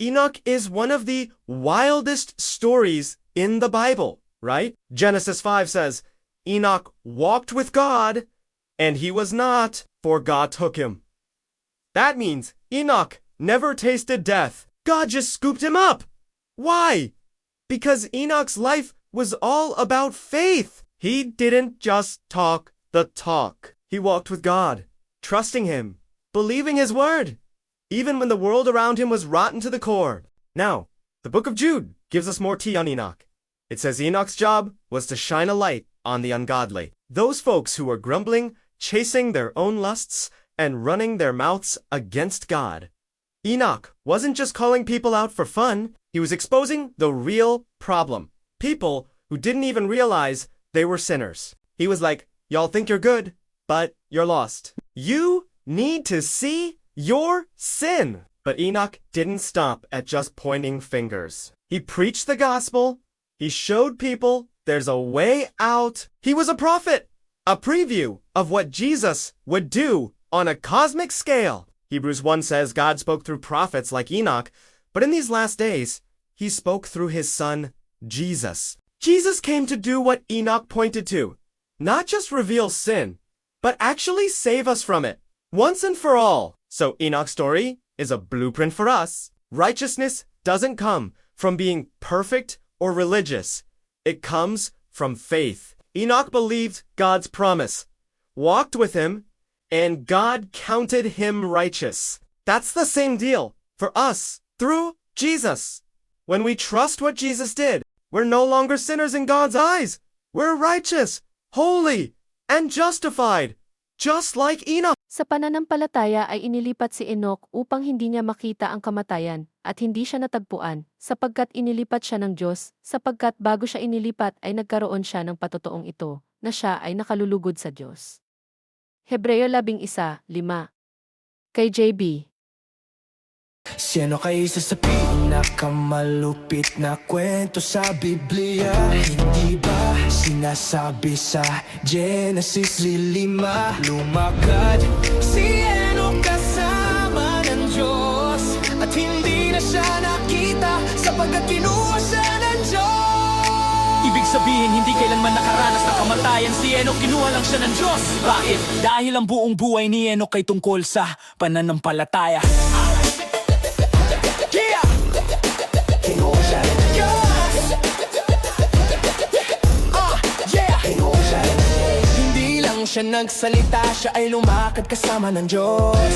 Enoch is one of the wildest stories in the Bible, right? Genesis 5 says, Enoch walked with God, and he was not, for God took him. That means Enoch never tasted death. God just scooped him up. Why? Because Enoch's life was all about faith. He didn't just talk the talk. He walked with God, trusting Him, believing His word, even when the world around him was rotten to the core. Now, the book of Jude gives us more tea on Enoch. It says Enoch's job was to shine a light on the ungodly, those folks who were grumbling, chasing their own lusts, and running their mouths against God. Enoch wasn't just calling people out for fun, he was exposing the real problem. People who didn't even realize they were sinners. He was like, Y'all think you're good, but you're lost. You need to see your sin. But Enoch didn't stop at just pointing fingers. He preached the gospel, he showed people there's a way out. He was a prophet, a preview of what Jesus would do on a cosmic scale. Hebrews 1 says God spoke through prophets like Enoch, but in these last days, he spoke through his son, Jesus. Jesus came to do what Enoch pointed to not just reveal sin, but actually save us from it, once and for all. So Enoch's story is a blueprint for us. Righteousness doesn't come from being perfect or religious. It comes from faith. Enoch believed God's promise, walked with him, and God counted him righteous. That's the same deal for us through Jesus. When we trust what Jesus did, we're no longer sinners in God's eyes. We're righteous, holy, and justified, just like Enoch. Sa pananampalataya ay inilipat si Enoch upang hindi niya makita ang kamatayan at hindi siya natagpuan sapagkat inilipat siya ng Diyos sapagkat bago siya inilipat ay nagkaroon siya ng patotoong ito na siya ay nakalulugod sa Diyos. Hebreo 11:5 Kay JB Sino kayo isa sa pinakamalupit na kwento sa Biblia? Hindi ba sinasabi sa Genesis 5 Lumakad si Enoch kasama ng Diyos At hindi na siya nakita sapagkat kinuha siya ng Diyos Ibig sabihin, hindi kailanman nakaranas ng kamatayan Si Enoch kinuha lang siya ng Diyos Bakit? Dahil ang buong buhay ni Enoch ay tungkol sa pananampalataya siya nagsalita, siya ay lumakad kasama ng Diyos.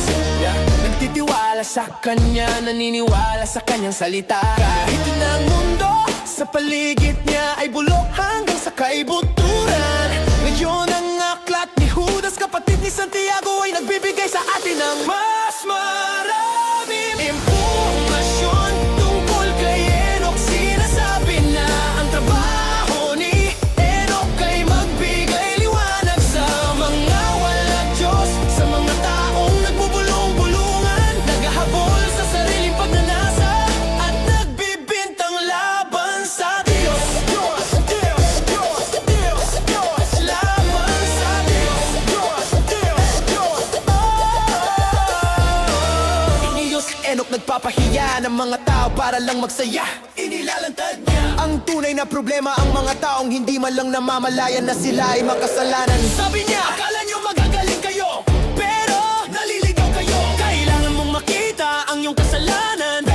Nagtitiwala sa Kanya, naniniwala sa Kanyang salita. Kahit na mundo sa paligid niya ay bulok hanggang sa kaibuturan Ngayon ang aklat ni Judas, kapatid ni Santiago ay nagbibigay sa atin ng mas ng mga tao para lang magsaya. Inilalantad niya. Ang tunay na problema ang mga taong hindi man lang namamalayan na sila ay makasalanan. Sabi niya, akala niyo magagaling kayo Pero naliligaw kayo. Kailangan mong makita ang iyong kasalanan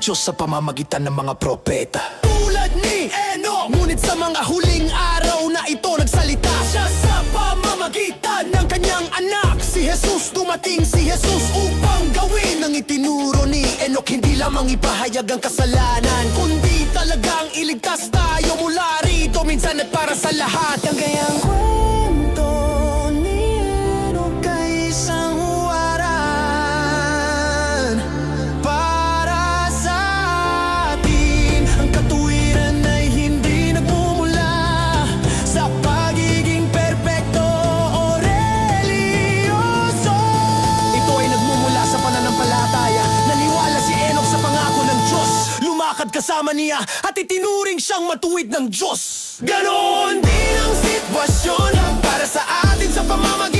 ang Diyos sa pamamagitan ng mga propeta. Tulad ni Enoch, ngunit sa mga huling araw na ito nagsalita Siya sa pamamagitan ng kanyang anak. Si Jesus dumating si Jesus upang gawin ang itinuro ni Enoch. Hindi lamang ipahayag ang kasalanan Kundi talagang iligtas tayo mula rito. Minsan at para sa lahat Ang gayang kwento kasama niya At itinuring siyang matuwid ng Diyos. Ganoon din ang sitwasyon Para sa atin sa pamamagitan